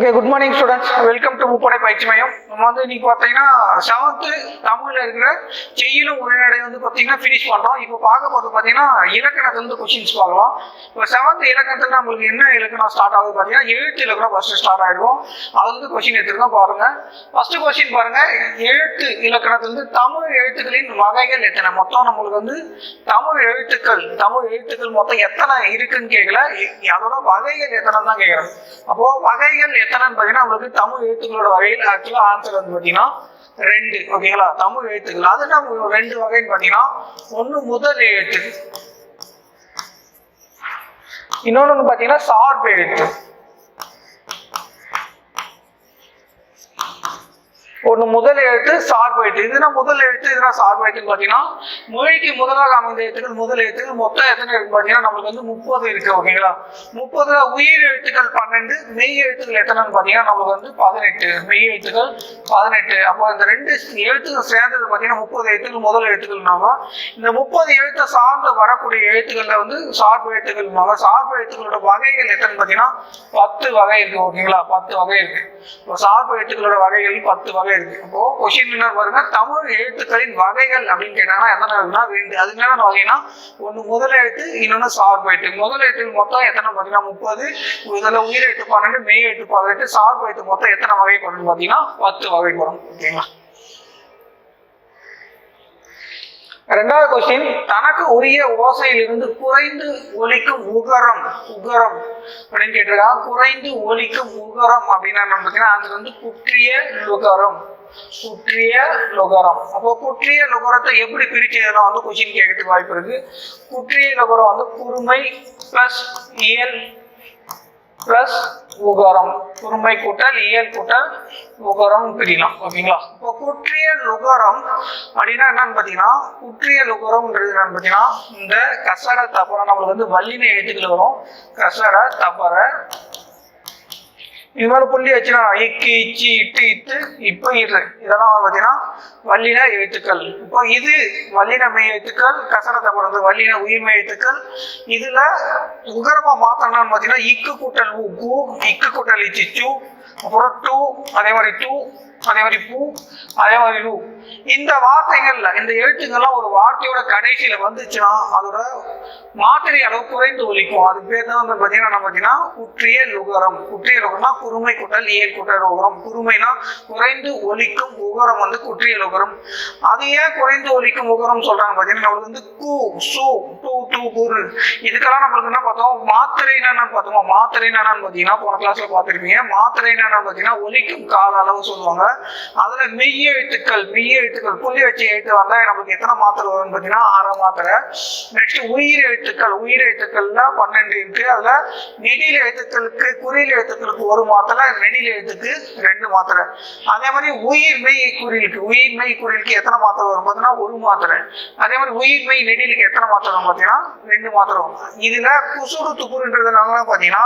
Okay good morning students welcome to முப்படை பயிற்சி மையம் நம்ம வந்து இன்னைக்கு பார்த்தீங்கன்னா செவன்த்து தமிழில் இருக்கிற செய்யலும் உரைநடை வந்து பார்த்தீங்கன்னா ஃபினிஷ் பண்ணுறோம் இப்போ பார்க்க போகிறது பார்த்தீங்கன்னா இலக்கணத்துலேருந்து கொஷின்ஸ் பார்க்கலாம். இப்போ செவன்த் இலக்கணத்தில் நம்மளுக்கு என்ன இலக்கணம் ஸ்டார்ட் ஆகுது பார்த்தீங்கன்னா எழுத்து இலக்கணம் ஃபஸ்ட்டு ஸ்டார்ட் ஆகிடும் அது வந்து கொஷின் எடுத்துருக்கோம் பாருங்க. ஃபஸ்ட்டு கொஷின் பாருங்க. எழுத்து இலக்கணத்துலேருந்து தமிழ் எழுத்துக்களின் வகைகள் எத்தனை? மொத்தம் நம்மளுக்கு வந்து தமிழ் எழுத்துக்கள் தமிழ் எழுத்துக்கள் மொத்தம் எத்தனை இருக்குன்னு கேட்கல. அதோட வகைகள் எத்தனை தான் கேட்குறேன் அப்போ வகைகள் எத்தனைன்னு பாத்தீங்கன்னா உங்களுக்கு தமிழ் எழுத்துக்களோட வகையில் ஆக்சுவலா ஆன்சர் வந்து பாத்தீங்கன்னா ரெண்டு ஓகேங்களா? தமிழ் எழுத்துக்கள். அது நம்ம ரெண்டு வகைன்னு பாத்தீங்கன்னா ஒண்ணு முதல் எழுத்து இன்னொன்று பாத்தீங்கன்னா சார்பு எழுத்து. ஒன்று முதல் எழுத்து சார்பு எழுத்து இதுனா முதல் எழுத்து இதுனா சார்பு எழுத்துன்னு பார்த்தீங்கன்னா மொழிக்கு முதலாக அமைந்த எழுத்துக்கள் முதல் எழுத்துக்கள் மொத்தம் எத்தனை இருக்கு பார்த்தீங்கன்னா நம்மளுக்கு வந்து முப்பது இருக்கு ஓகேங்களா முப்பதுல உயிர் எழுத்துக்கள் பன்னெண்டு மெய் எழுத்துக்கள் எத்தனைன்னு பார்த்தீங்கன்னா நம்மளுக்கு வந்து பதினெட்டு. மெய் எழுத்துக்கள் பதினெட்டு. அப்போ இந்த ரெண்டு எழுத்துக்கள் சேர்ந்தது பார்த்தீங்கன்னா முப்பது எழுத்துக்கள் முதல் எழுத்துக்கள்னாங்க இந்த முப்பது எழுத்தை சார்ந்து வரக்கூடிய எழுத்துக்கள்ல வந்து சார்பு எழுத்துக்கள்னாங்க சார்பு எழுத்துக்களோட வகைகள் எத்தனை பார்த்தீங்கன்னா பத்து வகை இருக்கு ஓகேங்களா பத்து வகை இருக்கு. இப்போ சார்பு எழுத்துக்களோட வகைகள் பத்து வகை இருக்கு. இப்போ கொஸ்டின் என்ன பாருங்க தமிழ் எழுத்துக்களின் வகைகள் அப்படின்னு கேட்டாங்கன்னா எத்தனை இருக்குன்னா ரெண்டு. அது என்னென்ன வகைன்னா ஒன்று முதல் எழுத்து இன்னொன்று சார்பு எழுத்து. முதல் எழுத்து மொத்தம் எத்தனை பார்த்தீங்கன்னா முப்பது. இதில் உயிர் எழுத்து பன்னெண்டு மெய் எழுத்து பதினெட்டு. சார்பு எழுத்து மொத்தம் எத்தனை வகை பார்த்தீங்கன்னா பத்து வகை ஓகேங்களா? ரெண்டாவது கொஸ்டின் தனக்கு உரிய ஓசையிலிருந்து குறைந்து ஒலிக்கும் உகரம் உகரம் அப்படின்னு கேட்டிருக்காங்க குறைந்து ஒலிக்கும் உகரம் அப்படின்னா நம்ம பார்த்தீங்கன்னா அது வந்து குற்றிய லுகரம். குற்றிய லுகரம். அப்போ குற்றிய லுகரத்தை எப்படி பிரிச்சதுலாம் வந்து கொஸ்டின் கேட்கறதுக்கு வாய்ப்பு இருக்கு. குற்றிய லுகரம் வந்து குறுமை பிளஸ் இயல் பிளஸ் உகரம் குறுமை கூட்டல் இயல் கூட்டல் உகரம் பிரிக்கலாம் ஓகேங்களா? இப்போ குற்றிய உகரம் அப்படின்னா என்னன்னு பார்த்தீங்கன்னா குற்றிய உகரம்ன்றது என்னன்னு பார்த்தீங்கன்னா இந்த கசட தப்பரை நம்மளுக்கு வந்து வல்லின எழுத்துக்கள் வரும். கசட தப்பரை இது மாதிரி புள்ளி வச்சுனா இக்கு இச்சி இட்டு இத்து இப்போ இரு. இதெல்லாம் வந்து பார்த்தீங்கன்னா வல்லின எழுத்துக்கள். இப்போ இது வல்லின மெய் எழுத்துக்கள் கசனத்தை பிறந்த வல்லின உயிர்மை எழுத்துக்கள் இதுல உகரமா மாத்தணும்னு பார்த்தீங்கன்னா இக்கு கூட்டல் உ கூ இக்கு கூட்டல் இச்சி சு அப்புறம் டூ அதே மாதிரி டூ அதே மாதிரி பூ அதே மாதிரி ரூ. இந்த வார்த்தைகள்ல இந்த எழுத்துங்கள்லாம் ஒரு வார்த்தையோட கடைசியில வந்துச்சுன்னா அதோட மாத்திரை அளவு குறைந்து ஒலிக்கும். அது பேர் தான் வந்து பார்த்தீங்கன்னா பார்த்தீங்கன்னா குற்றிய லுகரம் குற்றிய லுகரம்னா குறுமை குட்டல் ஏர் குட்டல் உகரம் குறுமைனா குறைந்து ஒலிக்கும் உகரம் வந்து குற்றிய லுகரம் அது ஏன் குறைந்து ஒலிக்கும் உகரம் சொல்றாங்க பார்த்தீங்கன்னா நம்மளுக்கு வந்து கூ சு டூ டூ குரு இதுக்கெல்லாம் நம்மளுக்கு என்ன பார்த்தோம்? மாத்திரை என்னன்னு பார்த்தோம்? மாத்திரை என்னன்னு பார்த்தீங்கன்னா போன கிளாஸ்ல பார்த்துருப்பீங்க. மாத்திரை என்னன்னு பார்த்தீங்கன்னா ஒலிக்கும் கால அளவு சொல்லுவாங்க. அதில் மெய் எழுத்துக்கள் மெய் எழுத்துக்கள் புள்ளி வச்சு எழுத்து வந்தால் நமக்கு எத்தனை மாத்திரை வரும்னு பார்த்தீங்கன்னா ஆறு மாத்திரை. நெக்ஸ்ட் உயிர் எழுத்துக்கள் உயிர் எழுத்துக்கள்ல பன்னெண்டு இருக்கு. அதில் நெடியில் எழுத்துக்களுக்கு குறியில் எழுத்துக்களுக்கு ஒரு மாத்திரை நெடியில் எழுத்துக்கு ரெண்டு மாத்திரை. அதே மாதிரி உயிர் மெய் குறிலுக்கு உயிர் மெய் குறிலுக்கு எத்தனை மாத்திரை வரும் பார்த்தீங்கன்னா ஒரு மாத்திரை. அதே மாதிரி உயிர் மெய் நெடிலுக்கு எத்தனை மாத்திரை வரும் பார்த்தீங்கன்னா ரெண்டு மாத்திரை வரும். இதில் குசுறு துக்குறுன்றதுனால பார்த்தீங்கன்னா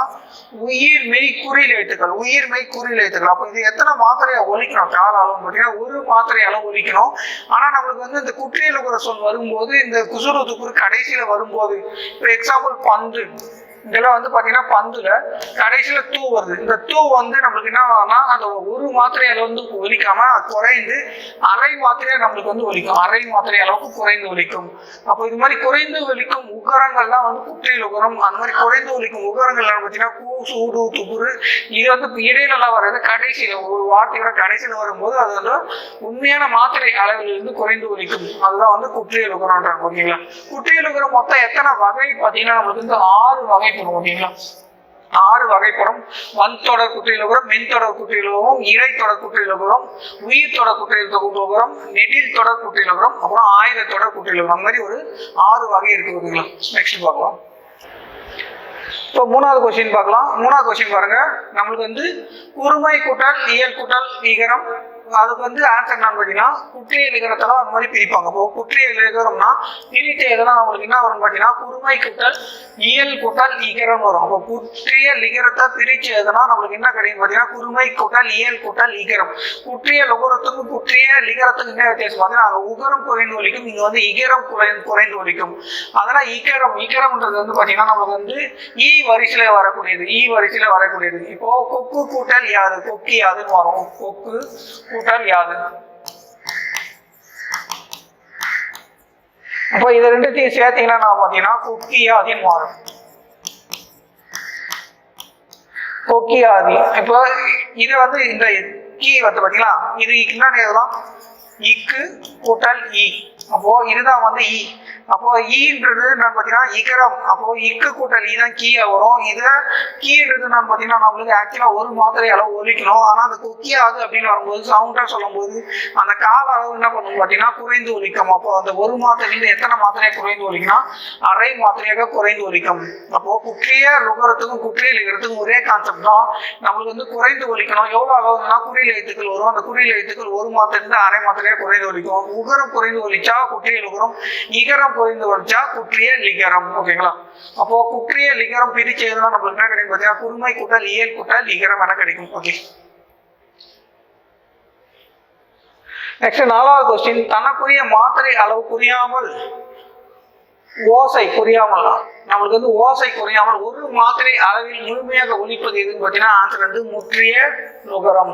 உயிர் மெய் குறியில் எழுத்துக்கள் உயிர் மெய் குறியில் தெரியல அப்போ இது எத்தனை மாத்திரையை ஒலிக்கணும்? கால அளவு பார்த்தீங்கன்னா ஒரு மாத்திரை அளவு ஒலிக்கணும். ஆனா நம்மளுக்கு வந்து இந்த குற்றியல் உகர சொல் வரும்போது இந்த குசுறு கடைசியில் வரும்போது இப்போ எக்ஸாம்பிள் பந்து. இதெல்லாம் வந்து பாத்தீங்கன்னா பந்துல கடைசியில தூ வருது. இந்த தூ வந்து நம்மளுக்கு என்ன ஆகும்னா அந்த ஒரு மாத்திரை அளவு வந்து ஒலிக்காம குறைந்து அரை மாத்திரையா நம்மளுக்கு வந்து ஒலிக்கும். அரை மாத்திரை அளவுக்கு குறைந்து ஒலிக்கும். அப்போ இது மாதிரி குறைந்து ஒலிக்கும் உகரங்கள்லாம் வந்து குற்றியல் உகரம் அந்த மாதிரி குறைந்து ஒலிக்கும் உகரங்கள்லாம் பார்த்தீங்கன்னா கூ சூடு துகுரு இது வந்து இடையிலலாம் வர்றது கடைசியில ஒரு வார்த்தையோட கடைசியில் வரும்போது அது வந்து உண்மையான மாத்திரை அளவிலிருந்து குறைந்து ஒலிக்கும். அதுதான் வந்து குற்றியல் உகரம்ன்றாங்க. ஓகேங்களா? குற்றியல் உகரம் மொத்தம் எத்தனை வகை? பார்த்தீங்கன்னா நம்மளுக்கு வந்து ஆறு வகை வகைப்படும் அப்படிங்களா ஆறு வகைப்படும். வன் தொடர் குற்றியலுகரம் மின் தொடர் குற்றியலுகரம் இறை தொடர் குற்றியலுகரம் உயிர் தொடர் குற்றியலுகரம் நெடில் தொடர் குற்றியலுகரம் அப்புறம் ஆயுத தொடர் குற்றியலுகரம் அந்த மாதிரி ஒரு ஆறு வகை இருக்கு ஓகேங்களா? நெக்ஸ்ட் பார்க்கலாம். இப்போ மூணாவது கொஸ்டின் பார்க்கலாம். மூணாவது கொஸ்டின் பாருங்க. நம்மளுக்கு வந்து குறுமை கூட்டல் இயல் கூட்டல் நிகரம் அதுக்கு வந்து ஆன்சர் என்னன்னு பார்த்தீங்கன்னா குற்றிய லிகரத்தெல்லாம் அந்த மாதிரி பிரிப்பாங்க. இப்போ குற்றிய லிகரம்னா பிரித்து எதனா நம்மளுக்கு என்ன வரும் பார்த்தீங்கன்னா குறுமை கூட்டல் இயல் கூட்டல் இகரம் வரும். அப்போ குற்றிய லிகரத்தை பிரித்து எதனா நம்மளுக்கு என்ன கிடைக்கும் பார்த்தீங்கன்னா குறுமை கூட்டல் இயல் கூட்டல் ஈகரம் குற்றிய லுகரத்துக்கும் குற்றிய லிகரத்துக்கும் என்ன வித்தியாசம் பார்த்தீங்கன்னா அங்கே உகரம் குறைந்து ஒழிக்கும் இங்கே வந்து இகரம் குறை குறைந்து ஒழிக்கும் அதெல்லாம் இகரம் இகரம்ன்றது வந்து பார்த்தீங்கன்னா நம்மளுக்கு வந்து ஈ வரிசையில் வரக்கூடியது ஈ வரிசையில் வரக்கூடியது. இப்போ கொக்கு கூட்டல் யாது கொக்கி யாதுன்னு வரும். கொக்கு கூட்டால் யாது? அப்போ இது ரெண்டுத்தையும் சேர்த்தீங்கன்னா பார்த்தீங்கன்னா கொக்கி யாதின்னு மாறும். கொக்கி ஆதி. இப்போ இது வந்து இந்த கீ வந்து பார்த்தீங்களா இது என்னன்னு எழுதலாம் இக்கு கூட்டல் இ. அப்போ இதுதான் வந்து இ. அப்போ ஈன்றது நான் பார்த்தீங்கன்னா இகரம். அப்போ இக்கு கூட்டல் ஈ தான் கீயா வரும். இதை கீன்றது நான் பார்த்தீங்கன்னா நம்மளுக்கு ஆக்சுவலாக ஒரு மாத்திரை அளவு ஒலிக்கணும் ஆனால் அந்த கொக்கியாது அப்படின்னு வரும்போது சவுண்டாக சொல்லும்போது அந்த கால அளவு என்ன பண்ணும் பார்த்தீங்கன்னா குறைந்து ஒலிக்கும் அப்போ அந்த ஒரு மாத்திரையில் எத்தனை மாத்திரையை குறைந்து ஒலிக்கணும் அரை மாத்திரையாக குறைந்து ஒலிக்கும் அப்போ குற்றிய நுகரத்துக்கும் குற்றிய இருக்கிறதுக்கும் ஒரே கான்செப்ட் தான். நம்மளுக்கு வந்து குறைந்து ஒலிக்கணும் எவ்வளோ அளவுனா குறியில் எழுத்துக்கள் வரும். அந்த குறியில் எழுத்துக்கள் ஒரு மாத்திரையிலிருந்து அரை மாத்திரையாக குறைந்து ஒலிக்கும் உகரம் குறைந்து ஒலிச்சா குற்றிய உகரம் இகரம் குறைந்து ஒலிச்சா குற்றிய லிகரம் ஓகேங்களா? அப்போ குற்றிய லிகரம் பிரிச்சு எழுதுனா நம்மளுக்கு என்ன கிடைக்கும் பார்த்தீங்கன்னா குறுமை கூட்டல் இயல் கூட்டல் லிகரம் என கிடைக்கும். ஓகே. நெக்ஸ்ட் நாலாவது கொஸ்டின் தனக்குரிய மாத்திரை அளவு புரியாமல் ஓசை புரியாமல்? நம்மளுக்கு வந்து ஓசை குறையாமல் ஒரு மாத்திரை அளவில் முழுமையாக ஒழிப்பது எதுன்னு பார்த்தீங்கன்னா ஆன்சர் வந்து முற்றிய நுகரம்.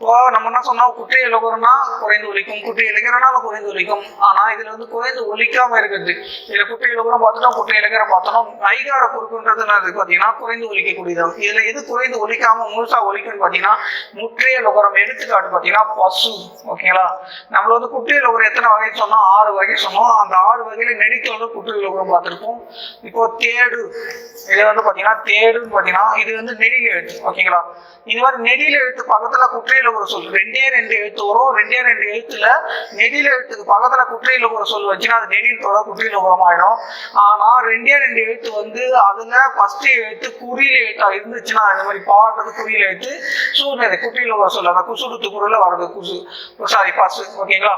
இப்போ நம்ம என்ன சொன்னோம்? குற்றிய நுகரம்னா குறைந்து ஒழிக்கும் குற்றிய லிகரம்னாலும் குறைந்து ஒழிக்கும். ஆனால் இதில் வந்து குறைந்து ஒழிக்காம இருக்கிறது இதில் குற்றிய நுகரம் பார்த்துட்டோம் குற்றிய லிகரம் பார்த்தோம் ஐகார குறுக்குன்றது என்னது பார்த்தீங்கன்னா குறைந்து ஒலிக்கக்கூடியது இதில் எது குறைந்து ஒழிக்காம முழுசாக ஒழிக்கும்னு பார்த்தீங்கன்னா முற்றிய நுகரம் எடுத்துக்காட்டு பார்த்தீங்கன்னா பசு. ஓகேங்களா? நம்மள வந்து குற்றிய நுகரம் எத்தனை வகை சொன்னோம்? ஆறு வகை சொன்னோம். அந்த ஆறு வகையில நெடித்தோட குற்றிய நுகரம் பார்த்துருப்போம். இப்போ தேடு. இது வந்து பாத்தீங்கன்னா தேடுன்னு பார்த்தீங்கன்னா இது வந்து நெடில் எழுத்து ஓகேங்களா? இது மாதிரி நெடில் எழுத்து பக்கத்துல குற்றையில் ஒரு சொல் ரெண்டே ரெண்டு எழுத்து வரும். ரெண்டே ரெண்டு எழுத்துல நெடில் எழுத்துக்கு பக்கத்துல குற்றையில் ஒரு சொல் வச்சுன்னா அது நெடில் தொடர் குற்றியில உரம் ஆயிடும் ஆனா ரெண்டே ரெண்டு எழுத்து வந்து அதுல ஃபர்ஸ்ட் எழுத்து குறியில் எழுத்தா இருந்துச்சுன்னா இந்த மாதிரி பாடுறது குறியில் எழுத்து சூழ்நிலை குற்றியில ஒரு சொல். அந்த குசுடுத்து குரல வர்றது குசு. சாரி பசு ஓகேங்களா?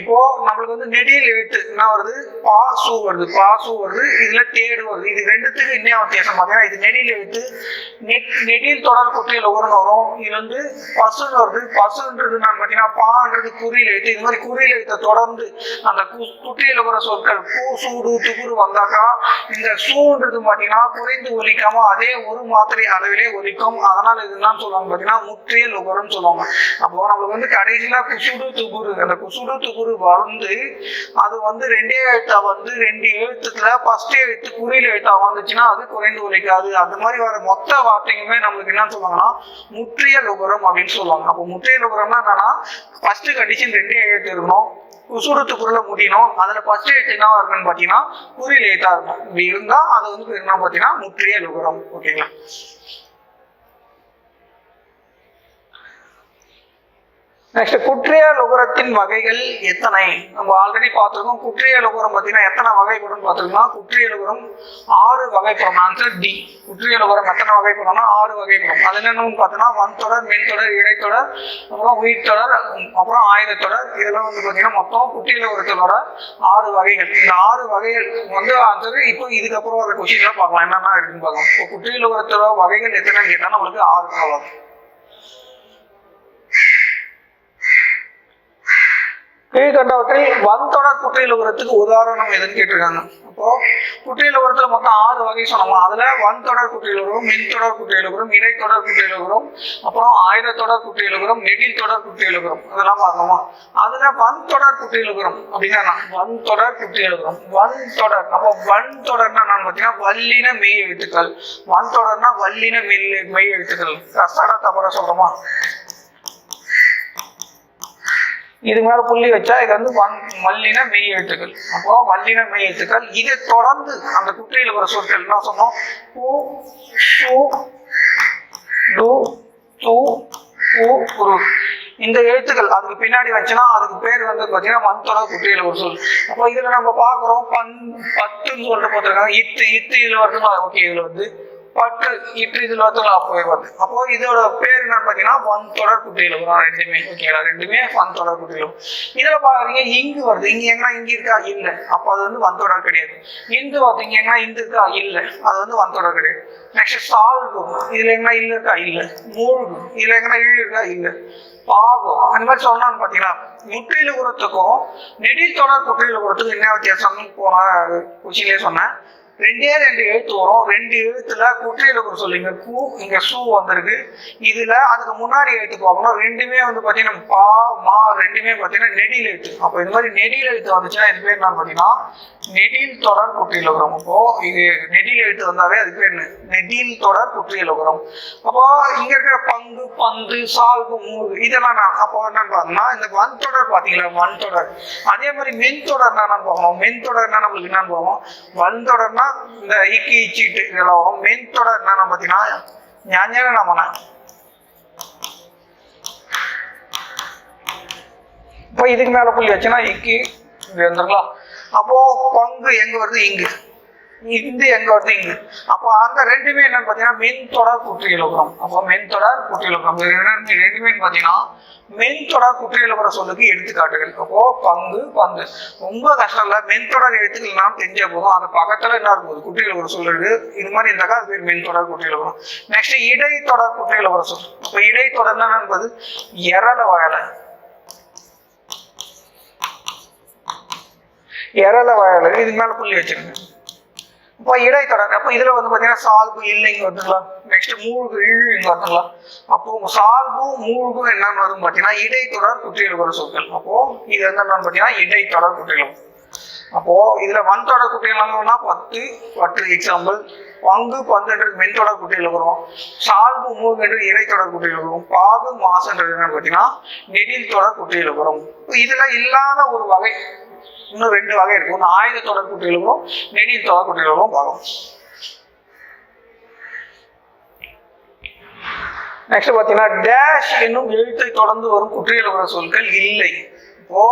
இப்போ நம்மளுக்கு வந்து நெடில் எழுத்து என்ன வருது பா சூ வருது. பா சூ வருது இதுல தேடு வருது இது ரெண்டுத்துக்கு என்ன வித்தியாசம் பார்த்தீங்கன்னா இது நெடியில் எழுத்து நெட் நெடியில் தொடர் குற்றியில் உருன்னு வரும். இது வந்து பசுன்னு வருது. பசுன்றது நான் பார்த்தீங்கன்னா பான்றது குறியில் எழுத்து இது மாதிரி குறியில் எழுத்தை தொடர்ந்து அந்த கு- குற்றியில் வர சொற்கள் பூ சூடு துகுரு வந்தாக்கா இந்த சூன்றது பார்த்தீங்கன்னா குறைந்து ஒலிக்காம அதே ஒரு மாத்திரை அளவிலே ஒலிக்கும். அதனால் இது என்ன சொல்லுவாங்க பார்த்தீங்கன்னா முற்றிய லுகரம்னு சொல்லுவாங்க. அப்போ நம்மளுக்கு வந்து கடைசியில் குசுடு துகுரு அந்த குசுடு துகுரு வந்து அது வந்து ரெண்டே எழுத்தா வந்து ரெண்டு எழுத்துக்களை ஃபர்ஸ்ட் எழுத்து குறி குறியில் எழுத்தா வந்துச்சுன்னா அது குறைந்து உழைக்காது. அந்த மாதிரி வர மொத்த வார்த்தையுமே நம்மளுக்கு என்ன சொல்லுவாங்கன்னா முற்றிய லுகரம் அப்படின்னு சொல்லுவாங்க. அப்போ முற்றிய லுகரம்னா என்னன்னா ஃபர்ஸ்ட் கண்டிஷன் ரெண்டே எழுத்து இருக்கணும். குசுடத்துக்குள்ள முடியணும். அதுல ஃபர்ஸ்ட் எழுத்து என்ன இருக்குன்னு பாத்தீங்கன்னா குறியில் எழுத்தா இருக்கும். இப்படி இருந்தா அது வந்து என்ன பாத்தீங்கன்னா முற்றிய லுகரம் ஓகேங்களா? நெக்ஸ்ட் குற்றிய நுகரத்தின் வகைகள் எத்தனை? நம்ம ஆல்ரெடி பார்த்துருக்கோம் குற்றிய நுகரம் பார்த்தீங்கன்னா எத்தனை வகைப்படும் பார்த்துருக்கோம் குற்றிய நுகரம் ஆறு வகைப்படும். ஆன்சர் டி குற்றிய நுகரம் எத்தனை வகைப்படும்னா ஆறு வகைப்படும். அது என்னென்னு பார்த்தீங்கன்னா வன் தொடர் தொடர் இடைத்தொடர் அப்புறம் உயிர் தொடர் அப்புறம் ஆயுத தொடர். இதெல்லாம் வந்து பார்த்தீங்கன்னா மொத்தம் குற்றிய நுகரத்தோட ஆறு வகைகள். இந்த ஆறு வகைகள் வந்து ஆன்சர் இப்போ இதுக்கப்புறம் வர கொஸ்டின்லாம் பார்க்கலாம். என்னென்ன இருக்குன்னு பார்க்கலாம். இப்போ குற்றிய நுகரத்தோட வகைகள் எத்தனைன்னு கேட்டால் நம்மளுக்கு ஆறு அவ்வளோ கீழ்கண்டவற்றில் வன்தொடர் குற்றியலுகரத்துக்கு உதாரணம் எதுன்னு கேட்டிருக்காங்க. அப்போ குற்றியலுகரத்துல மொத்தம் ஆறு வகை சொன்னோம்? அதுல வன்தொடர் குற்றியலுகரம் மின்தொடர் குற்றியலுகரம் இடைத்தொடர் குற்றியலுகரம் அப்புறம் ஆயுதத்தொடர் குற்றியலுகரம் நெடில் தொடர் குற்றியலுகரம். அதெல்லாம் பார்க்கணுமா? அதுல வன்தொடர் குற்றியலுகரம் அப்படின்னா என்ன? வன்தொடர் குற்றியலுகரம். வன்தொடர். அப்போ வன்தொடர்னா என்னன்னு பார்த்தீங்கன்னா வல்லின மெய் எழுத்துக்கள் வன்தொடர்னா வல்லின மெய் மெய் எழுத்துக்கள் கஷ்டடா தவற சொல்றோமா? இது மேல புள்ளி வச்சா இது வந்து வன் மல்லின மெய் எழுத்துக்கள் அப்போ மல்லின மெய் எழுத்துக்கள் இதை தொடர்ந்து அந்த குற்றியில் வர சொற்கள் என்ன சொன்னோம்? ஊ சு டு து ஊ குரு இந்த எழுத்துக்கள் அதுக்கு பின்னாடி வச்சுன்னா அதுக்கு பேர் வந்து பார்த்தீங்கன்னா வன்தொடர் குற்றியில் ஒரு சொல். அப்போ இதுல நம்ம பார்க்குறோம் பன் பத்துன்னு சொல்லிட்டு போட்டிருக்காங்க. இத்து இத்து இதுல வருதுமா ஓகே இதுல வந்து பட்டு இற்று இதுல வந்து போய் வருது. அப்போ இதோட பேர் என்னன்னு பாத்தீங்கன்னா வன் தொடர் குட்டியில ரெண்டுமே ஓகேங்களா ரெண்டுமே வன் தொடர் குட்டியில இதில் இதுல பாக்குறீங்க இங்கு வருது. இங்க எங்கன்னா இங்க இருக்கா? இல்ல. அப்போ அது வந்து வன் தொடர் கிடையாது. இந்து வருது இங்க எங்கன்னா இந்து இருக்கா? இல்ல. அது வந்து வன் தொடர் கிடையாது. நெக்ஸ்ட் சால்வு இதுல எங்கன்னா இல்ல இருக்கா? இல்ல. மூழ்கும் இதுல எங்கன்னா இழு இருக்கா? இல்ல. பாகம் அந்த மாதிரி சொல்லணும்னு பாத்தீங்கன்னா முற்றில உரத்துக்கும் நெடில் தொடர் குற்றியல் உரத்துக்கும் என்ன வித்தியாசம்னு போன கொச்சிலே சொன்னேன். ரெண்டே ரெண்டு எழுத்து வரும். ரெண்டு எழுத்துல குற்றியல் உரம் சொல்லுங்க. கூ இங்க சூ வந்திருக்கு. இதுல அதுக்கு முன்னாடி எழுத்து பார்க்கணும். ரெண்டுமே வந்து பாத்தீங்கன்னா பா மா ரெண்டுமே பாத்தீங்கன்னா நெடில் எழுத்து. அப்போ இந்த மாதிரி நெடில் எழுத்து வந்துச்சுன்னா இது பேர் என்ன பாத்தீங்கன்னா நெடில் தொடர் குற்றியல் உரம் அப்போ இது நெடில் எழுத்து வந்தாவே அது பேர் என்ன? நெடில் தொடர் குற்றியல் உரம் அப்போ இங்க இருக்கிற பங்கு பந்து சால்பு மூழ்கு இதெல்லாம் நான் அப்போ என்னன்னு பார்த்தோம்னா இந்த வன் தொடர் பாத்தீங்களா? வன் தொடர். அதே மாதிரி மென் தொடர் என்னன்னு பார்க்கணும். மென் தொடர்னா நம்மளுக்கு என்னன்னு பார்க்கணும்? வன் தொடர்னா இந்த இக்கி இச்சிட்டு இதெல்லாம் வரும் மென் தொடர் என்னன்னு பார்த்தீங்கன்னா ஞான நம்மன இப்போ இதுக்கு மேல புள்ளி வச்சுன்னா இக்கி இங்க வந்துருக்கலாம். அப்போ பங்கு எங்க வருது? இங்கு. இந்து எங்க அப்போ அந்த ரெண்டுமே என்னன்னு பாத்தீங்கன்னா மென் தொடர் குற்றியலுக்குறோம் அப்போ மென் தொடர் குற்றியலுக்குறோம் ரெண்டுமே பாத்தீங்கன்னா மென்தொடர் தொடர் குற்றியலுக்குற சொல்லுக்கு எடுத்துக்காட்டுகள். அப்போ பங்கு பந்து. ரொம்ப கஷ்டம் இல்ல. மென்தொடர் எழுத்துக்கள்லாம் தெரிஞ்ச போதும். அந்த பக்கத்துல என்ன இருக்கும்? குற்றியலுக்குற சொல் இருக்கு இது மாதிரி இருந்தாக்கா அது பேர் மென் தொடர் குற்றியலுக்குறோம் நெக்ஸ்ட் இடைத்தொடர் தொடர் குற்றியலுக்குற சொல். அப்போ இடைத்தொடர் என்னன்னு என்பது எரள வயலை. எரள வயல். இதுக்கு மேல புள்ளி வச்சிருங்க. இப்போ இடைத்தொடர் அப்போ இதில் வந்து பார்த்தீங்கன்னா சால்பு இல்லை இங்கே வந்துக்கலாம் நெக்ஸ்ட் மூழ்கு இழு இங்கே வந்துக்கலாம் அப்போ சால்பும் மூழ்கும் என்னன்னு வரும் பார்த்தீங்கன்னா இடைத்தொடர் குற்றியல் வர சொற்கள். அப்போ இது வந்து என்னன்னு பாத்தீங்கன்னா இடைத்தொடர் குற்றியலும் அப்போ இதுல வன் தொடர் குற்றியல்னா பத்து பத்து எக்ஸாம்பிள் பங்கு பந்துன்றது மென்தொடர் குட்டியில் வரும். சால்பு மூங்குன்றது இடைத்தொடர் குட்டியில் வரும். பாகு மாசன்றது என்னன்னு பார்த்தீங்கன்னா நெடில் தொடர் குட்டியில் வரும். இதெல்லாம் இல்லாத ஒரு வகை இன்னும் ரெண்டு வகை இருக்கு. ஒன்று ஆயுத தொடர் குட்டியில் நெடிய தொடர் குட்டியில் வரும் நெக்ஸ்ட் பார்த்தீங்கன்னா டேஷ் என்னும் எழுத்தை தொடர்ந்து வரும் குற்றியல் வர சொற்கள் இல்லை. இப்போ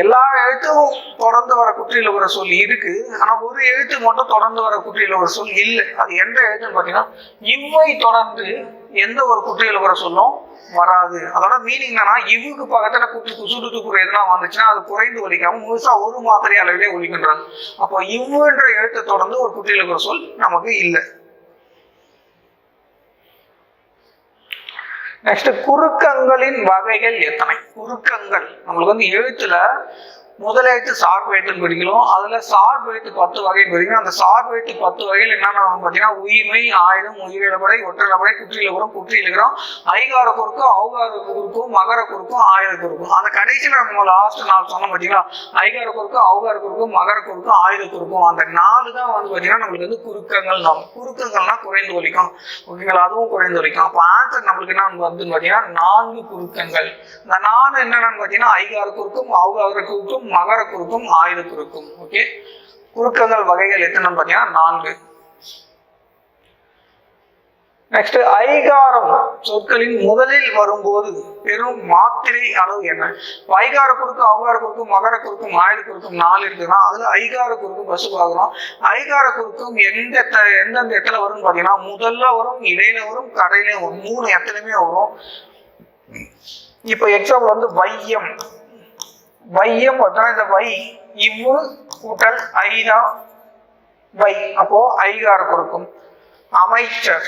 எல்லா எழுத்தும் தொடர்ந்து வர குற்றியல் வர சொல் இருக்கு. ஆனா ஒரு எழுத்து மட்டும் தொடர்ந்து வர குற்றியல் வர சொல் இல்லை. அது எந்த எழுத்துன்னு பார்த்தீங்கன்னா இவ்வை தொடர்ந்து எந்த ஒரு குற்றியல் வர சொல்லும் வராது. அதோட மீனிங் என்னன்னா இவுக்கு பக்கத்துல குத்து குசுடு துக்குற எதுனா வந்துச்சுன்னா அது குறைந்து ஒழிக்காம முழுசா ஒரு மாத்திரை அளவிலே ஒழிக்கின்றாங்க அப்போ இவ்வுன்ற எழுத்தை தொடர்ந்து ஒரு குற்றியல் வர சொல் நமக்கு இல்லை. நெக்ஸ்ட் குறுக்கங்களின் வகைகள் எத்தனை? குறுக்கங்கள். நம்மளுக்கு வந்து எழுத்துல முதல் எழுத்து சார்பு எழுத்துன்னு படிக்கிறோம் அதுல சார்பு பத்து வகை படிக்கிறோம் அந்த சார்பு பத்து வகையில் என்னென்ன பார்த்தீங்கன்னா உயிர்மை ஆயுதம் உயிரிழப்படை ஒற்றலப்படை குற்றியில் குற்றியிலுகிறோம் ஐகார குறுக்கும் அவுகார குறுக்கும் மகர குறுக்கும் ஆயுத குறுக்கும் அந்த கடைசியில் நம்ம லாஸ்ட் நாள் சொன்னோம் பார்த்தீங்களா? ஐகார குறுக்கும் அவுகார குறுக்கும் மகர குறுக்கும் ஆயுத குறுக்கும் அந்த நாலு தான் வந்து பார்த்தீங்கன்னா நம்மளுக்கு வந்து குறுக்கங்கள் நாம் குறுக்கங்கள்னா குறைந்து ஒழிக்கும் ஓகேங்களா அதுவும் குறைந்து ஒழிக்கும் அப்போ ஆன்சர் நம்மளுக்கு என்ன வந்து பார்த்தீங்கன்னா நான்கு குறுக்கங்கள். இந்த நாலு என்னென்னு பார்த்தீங்கன்னா ஐகார குறுக்கும் அவுகார குறுக்கும் மகர குறுக்கும் ஆயுத குறுக்கும். ஓகே குறுக்கங்கள் வகைகள் எத்தனைன்னு பார்த்தீங்கன்னா நான்கு. நெக்ஸ்ட் ஐகாரம் சொற்களின் முதலில் வரும்போது பெரும் மாத்திரை அளவு என்ன? வைகார ஐகார குறுக்கு அவகார குறுக்கும் மகர குறுக்கும் ஆயுத குறுக்கும் நாலு இருக்குன்னா அதுல ஐகார குறுக்கு பஸ் பார்க்குறோம் ஐகார குறுக்கும் எந்த எந்தெந்த இடத்துல வரும்னு பார்த்தீங்கன்னா முதல்ல வரும் இடையில வரும் கடையில வரும். மூணு எத்தனையுமே வரும். இப்போ எக்ஸாம்பிள் வந்து வையம். வையம் பார்த்தோம்னா இந்த வை இவ்வு கூட்டல் ஐதா வை அப்போ ஐகார கொடுக்கும் அமைச்சர்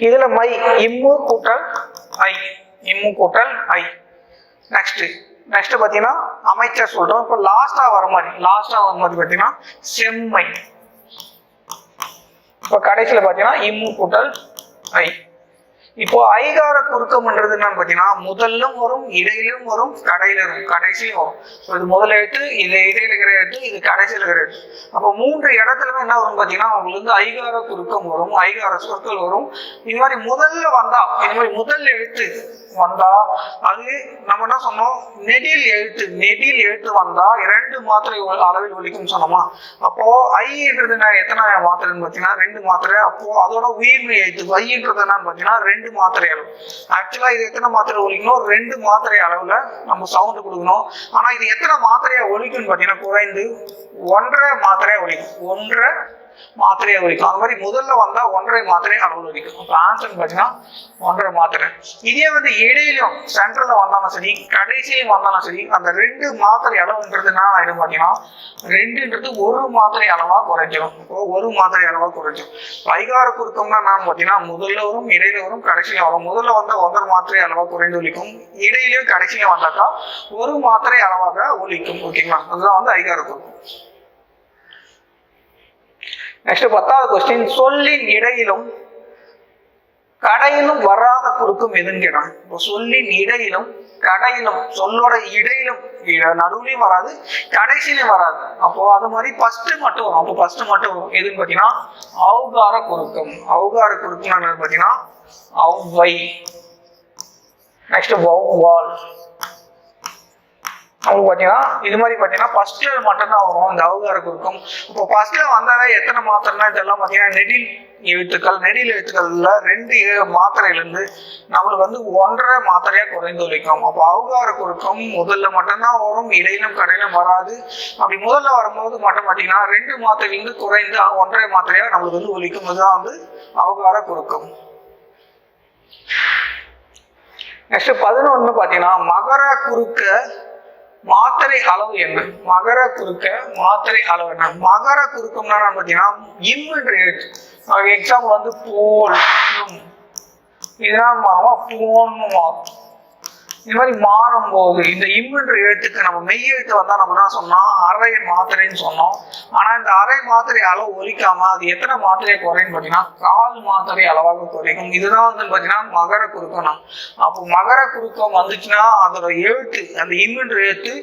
இதுல மை இம்மு கூட்டல் ஐ இம்மு கூட்டல் ஐ நெக்ஸ்ட் நெக்ஸ்ட் பாத்தீங்கன்னா அமைச்சர் சொல்றோம் இப்போ லாஸ்டா வர மாதிரி லாஸ்டா வர மாதிரி பாத்தீங்கன்னா செம்மை இப்போ கடைசியில பாத்தீங்கன்னா இம்மு கூட்டல் ஐ இப்போ ஐகார குறுக்கம்ன்றது என்னன்னு பார்த்தீங்கன்னா முதல்லும் வரும் இடையிலும் வரும் கடையில இருக்கும் கடைசியும் வரும். ஸோ இது முதல் எழுத்து இது இடையில இருக்கிற எழுத்து இது கடைசியில இருக்கிற எழுத்து. அப்போ மூன்று இடத்துலமே என்ன வரும் பாத்தீங்கன்னா அவங்களுக்கு வந்து ஐகார குறுக்கம் வரும் ஐகார சொற்கள் வரும். இது மாதிரி முதல்ல வந்தா இது மாதிரி முதல் எழுத்து வந்தா அது நம்ம என்ன சொன்னோம்? நெடில் எழுத்து நெடில் எழுத்து வந்தா இரண்டு மாத்திரை அளவில் ஒழிக்கும் சொன்னோமா? அப்போ ஐன்றது எத்தனை மாத்திரைன்னு பார்த்தீங்கன்னா ரெண்டு மாத்திரை. அப்போ அதோட உயிர்மை எழுத்து ஐன்றது என்னன்னு பார்த்தீங்கன்னா ரெண்டு மாத்திரை அளவு. ஆக்சுவலா இது எத்தனை மாத்திரை ஒழிக்கணும் ரெண்டு மாத்திரை அளவுல நம்ம சவுண்ட் கொடுக்கணும். ஆனா இது எத்தனை மாத்திரையா ஒழிக்கும்னு பார்த்தீங்கன்னா குறைந்து ஒன்றரை மாத்திரையா ஒலிக்கும். ஒன்றரை மாத்திரையை ஒலிக்கும் அது மாதிரி முதல்ல வந்தா ஒன்றரை மாத்திரை அளவு ஒலிக்கும் இப்போ ஆன்சர் பார்த்தீங்கன்னா ஒன்றரை மாத்திரை. இதே வந்து இடையிலும் சென்டர்ல வந்தாலும் சரி கடைசியிலும் வந்தாலும் சரி அந்த ரெண்டு மாத்திரை அளவுன்றது என்ன ஆயிடும் பார்த்தீங்கன்னா ரெண்டுன்றது ஒரு மாத்திரை அளவா குறைஞ்சிடும் ஒரு மாத்திரை அளவா குறைஞ்சிடும் வைகார குறுக்கம்னா நான் பார்த்தீங்கன்னா முதல்ல வரும் இடையில வரும் கடைசியில வரும். முதல்ல வந்தா ஒன்றரை மாத்திரை அளவா குறைந்து ஒழிக்கும் இடையிலும் கடைசியிலும் வந்தாக்கா ஒரு மாத்திரை அளவாக ஒலிக்கும். ஓகேங்களா? அதுதான் வந்து ஐகார குறுக்கம். நெக்ஸ்ட் பத்தாவது கொஸ்டின் சொல்லின் இடையிலும் கடையிலும் வராத குறுக்கும் எதுன்னு இப்போ சொல்லின் இடையிலும் கடையிலும் சொல்லோட இடையிலும் இட- வராது கடைசியிலும் வராது. அப்போ அது மாதிரி ஃபர்ஸ்ட் மட்டும் வரும். அப்போ ஃபர்ஸ்ட் மட்டும் வரும். எதுன்னு பார்த்தீங்கன்னா அவுகார குறுக்கம். அவுகார குறுக்கம் என்னன்னு பார்த்தீங்கன்னா அவ்வை. நெக்ஸ்ட் வௌவால். அவங்க பார்த்தீங்கன்னா இது மாதிரி பார்த்தீங்கன்னா ஃபர்ஸ்ட்ல மட்டும்தான் வரும். இந்த அவகார குறுக்கம் இப்போ ஃபர்ஸ்ட்ல வந்தாவே எத்தனை மாத்திரைனா இதெல்லாம் பார்த்தீங்கன்னா நெடில் எழுத்துக்கள் நெடில் எழுத்துக்கள்ல ரெண்டு ஏ- மாத்திரையிலேருந்து நம்மளுக்கு வந்து ஒன்றரை மாத்திரையா குறைந்து வைக்கும் அப்போ அவகார குறுக்கம் முதல்ல மட்டும்தான் வரும். இடையிலும் கடையிலும் வராது. அப்படி முதல்ல வரும்போது மட்டும் பார்த்தீங்கன்னா ரெண்டு மாத்திரையிலிருந்து குறைந்து ஒன்றரை மாத்திரையா நம்மளுக்கு வந்து ஒலிக்கும் இதுதான் வந்து அவகார குறுக்கம் நெக்ஸ்ட் பதினொன்று பார்த்தீங்கன்னா மகர குறுக்க மாத்திரை அளவு என்ன? மகர குறுக்க மாத்திரை அளவு என்ன? மகர குறுக்கம்னா பார்த்தீங்கன்னா இம்முன்ற எழுத்து எக்ஸாம்பிள் வந்து போல் இதெல்லாம் போன்னு மாறும் இது மாதிரி மாறும்போது இந்த இம்முன்ற எழுத்துக்கு நம்ம மெய் எழுத்து வந்தா நம்ம என்ன சொன்னோம்? அரை மாத்திரைன்னு சொன்னோம். ஆனா இந்த அரை மாத்திரை அளவு ஒலிக்காம அது எத்தனை மாத்திரையை குறைன்னு பார்த்தீங்கன்னா கால் மாத்திரை அளவாக குறைக்கும். இதுதான் வந்து பார்த்தீங்கன்னா மகர குறுக்கம் அப்போ மகர குறுக்கம் வந்துச்சுன்னா அதோட எழுத்து அந்த இம்முன்ற எழுத்து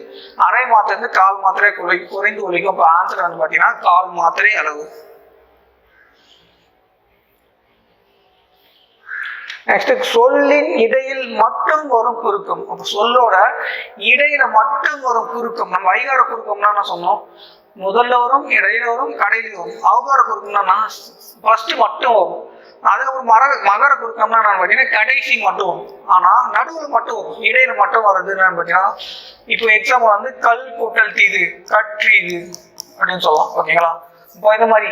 அரை மாத்திரை கால் மாத்திரை குறை குறைந்து ஒலிக்கும் இப்போ ஆன்சர் வந்து பார்த்தீங்கன்னா கால் மாத்திரை அளவு. நெக்ஸ்ட் சொல்லின் இடையில் மட்டும் வரும் குறுக்கம். அப்போ சொல்லோட இடையில மட்டும் வரும் குறுக்கம். நம்ம வைகார குறுக்கம்னா என்ன சொன்னோம்? முதல்ல வரும் இடையில வரும் கடையில வரும். அவகார குறுக்கம்னா ஃபர்ஸ்ட் மட்டும் வரும். அதுக்கப்புறம் மர மகர குறுக்கம்னா நான் பார்த்தீங்கன்னா கடைசி மட்டும் வரும். ஆனா நடுவில் மட்டும் வரும். இடையில மட்டும் வர்றது என்னன்னு பார்த்தீங்கன்னா இப்போ எக்ஸாம்பிள் வந்து கல் கூட்டல் தீது கற்று இது அப்படின்னு சொல்லலாம் ஓகேங்களா? இப்போ இந்த மாதிரி.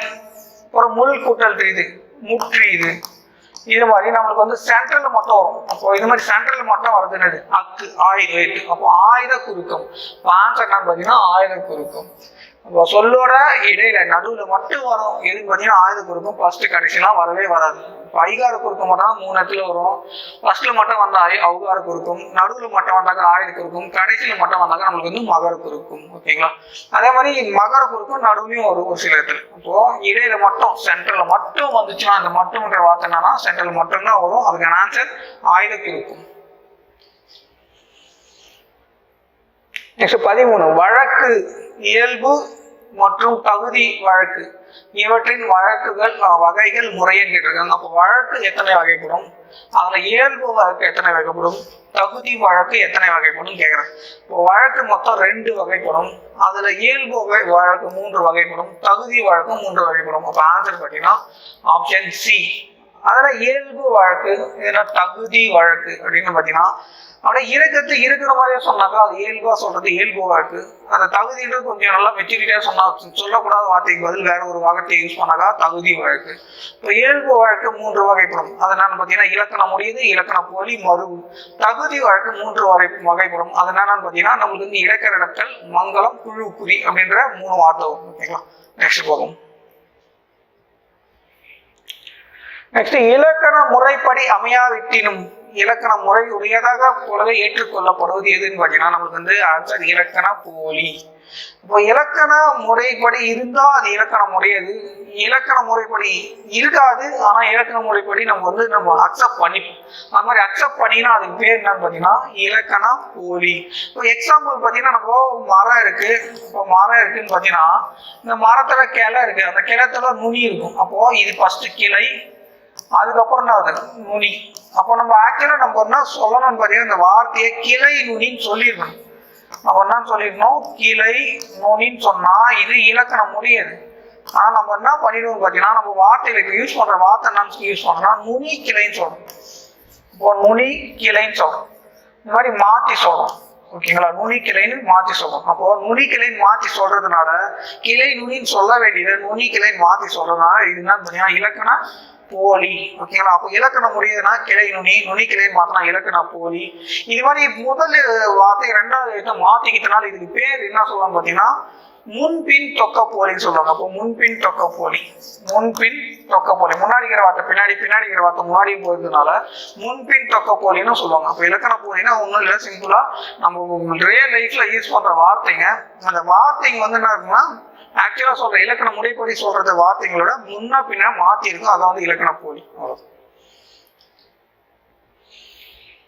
ஒரு முள் கூட்டல் தீது முற்று இது. இது மாதிரி நம்மளுக்கு வந்து சென்ட்ரல்ல மட்டும் வரும். அப்போ இது மாதிரி சென்ட்ரல்ல மட்டும் வருது என்னது? அக்கு ஆயுத அப்போ ஆயுத குறுக்கம் ஆன்சர் என்னன்னு பார்த்தீங்கன்னா ஆயுத குறுக்கம் சொல்லோட இடையில நடுவுல மட்டும் வரும். எது பார்த்தீங்கன்னா ஆயுத குறுக்கும் ஃபர்ஸ்ட் கடைசிலாம் வரவே வராது. இப்போ ஐகார குறுக்கம் மட்டும் தான் மூணு இடத்துல வரும். ஃபர்ஸ்ட்ல மட்டும் வந்தா அவுகார குறுக்கும். நடுவுல மட்டும் வந்தாக்க ஆயுத குறுக்கும். கடைசியில மட்டும் வந்தாக்க நம்மளுக்கு வந்து மகர குறுக்கும். ஓகேங்களா அதே மாதிரி மகர குறுக்கும் நடுவுலையும் வரும் ஒரு சில இடத்துல. இப்போ இடையில மட்டும் சென்ட்ரல் மட்டும் வந்துச்சுன்னா அந்த மட்டும்ன்ற வார்த்தை என்னன்னா சென்ட்ரல் மட்டும்தான் வரும். அதுக்கான ஆன்சர் ஆயுத குறுக்கும். நெக்ஸ்ட் பதிமூணு வழக்கு இயல்பு மற்றும் தகுதி வழக்கு. இவற்றின் வழக்குகள் வகைகள் முறையன்னு கேட்டிருக்காங்க. அப்போ வழக்கு எத்தனை வகைப்படும்? அதுல இயல்பு வழக்கு எத்தனை வகைப்படும்? தகுதி வழக்கு எத்தனை வகைப்படும் கேட்குறேன் இப்போ வழக்கு மொத்தம் ரெண்டு வகைப்படும். அதுல இயல்பு வகை வழக்கு மூன்று வகைப்படும். தகுதி வழக்கு மூன்று வகைப்படும். அப்போ ஆன்சர் பார்த்தீங்கன்னா ஆப்ஷன் சி அதெல்லாம் இயல்பு வழக்கு இதெல்லாம் தகுதி வழக்கு அப்படின்னு பார்த்தீங்கன்னா அப்படியே இறக்கத்து இருக்கிற மாதிரியே சொன்னாக்கா அது இயல்பா சொல்றது இயல்பு வழக்கு. அந்த தகுதின்றது கொஞ்சம் நல்லா மெச்சூரிட்டியா சொன்னா சொல்லக்கூடாத வார்த்தைக்கு பதில் வேற ஒரு வார்த்தையை யூஸ் பண்ணாக்கா தகுதி வழக்கு. இப்போ இயல்பு வழக்கு மூன்று வகைப்படும் அது என்னன்னு பார்த்தீங்கன்னா இலக்கணம் முடியுது இலக்கண போலி மறுவு. தகுதி வழக்கு மூன்று வகை வகைப்படும் அது என்னன்னு பார்த்தீங்கன்னா நம்மளுக்கு வந்து இலக்கண இடத்தல் மங்களம் குழு குறி அப்படின்ற மூணு வார்த்தை வரும். ஓகேங்களா? நெக்ஸ்ட் போகும். நெக்ஸ்ட் இலக்கண முறைப்படி அமையாவிட்டினும் இலக்கண முறை உடையதாக போலவே ஏற்றுக்கொள்ளப்படுவது எதுன்னு பார்த்தீங்கன்னா நமக்கு வந்து ஆன்சர் இலக்கண போலி. இப்போ இலக்கண முறைப்படி இருந்தால் அது இலக்கண முறையது இலக்கண முறைப்படி இருக்காது ஆனால் இலக்கண முறைப்படி நம்ம வந்து நம்ம அக்செப்ட் பண்ணிப்போம். அந்த மாதிரி அக்செப்ட் பண்ணினா அதுக்கு பேர் என்னன்னு பார்த்தீங்கன்னா இலக்கண போலி. இப்போ எக்ஸாம்பிள் பார்த்தீங்கன்னா நம்ம மரம் இருக்கு. இப்போ மரம் இருக்குன்னு பார்த்தீங்கன்னா இந்த மரத்துல கிளை இருக்கு. அந்த கிளத்துல நுனி இருக்கும். அப்போ இது ஃபர்ஸ்ட் கிளை அதுக்கப்புறம் என்ன ஆகுது நுனி. அப்போ நம்ம ஆக்சுவலாக நம்ம என்ன சொல்லணும்னு பார்த்தீங்கன்னா இந்த வார்த்தையை கிளை நுனின்னு சொல்லிடணும். நம்ம என்ன சொல்லிடணும் கிளை நுனின்னு சொன்னால் இது இலக்கணம் முடியாது. ஆனால் நம்ம என்ன பண்ணிடுவோம் பார்த்தீங்கன்னா நம்ம வார்த்தைகளுக்கு யூஸ் பண்ணுற வார்த்தை என்னன்னு யூஸ் பண்ணோம்னா நுனி கிளைன்னு சொல்கிறோம் இப்போ நுனி கிளைன்னு சொல்கிறோம் இந்த மாதிரி மாற்றி சொல்கிறோம் ஓகேங்களா? நுனி கிளைன்னு மாற்றி சொல்கிறோம் அப்போ நுனி கிளைன்னு மாற்றி சொல்கிறதுனால கிளை நுனின்னு சொல்ல வேண்டியது நுனி கிளைன்னு மாற்றி சொல்கிறதுனால இது என்ன பார்த்தீங்கன்னா இலக்கணம் போலி ஓகேங்களா அப்போ இலக்கணம் முடியுதுன்னா கிளை நுனி நுனி கிளைன்னு மாத்தினா இலக்கண போலி. இது மாதிரி முதல் வார்த்தை ரெண்டாவது இதை மாத்திக்கிட்டனால இதுக்கு பேர் என்ன சொல்லுவாங்க பார்த்தீங்கன்னா முன்பின் தொக்க போலின்னு சொல்லுவாங்க. அப்போ முன்பின் தொக்க போலி முன்பின் தொக்க போலி. முன்னாடி இருக்கிற வார்த்தை பின்னாடி பின்னாடி வார்த்தை முன்னாடியும் போயிருந்ததுனால முன்பின் தொக்க போலின்னு சொல்லுவாங்க. அப்போ இலக்கண போலின்னா ஒன்றும் இல்லை சிம்பிளா நம்ம ரியல் லைஃப்ல யூஸ் பண்ற வார்த்தைங்க. அந்த வார்த்தைங்க வந்து என்ன இருக்குன்னா ஆக்சுவலாக சொல்ற இலக்கண முறைப்படி சொல்றது வார்த்தைகளோட முன்ன பின்ன மாத்தி இருக்கும் அதான் வந்து இலக்கண போலி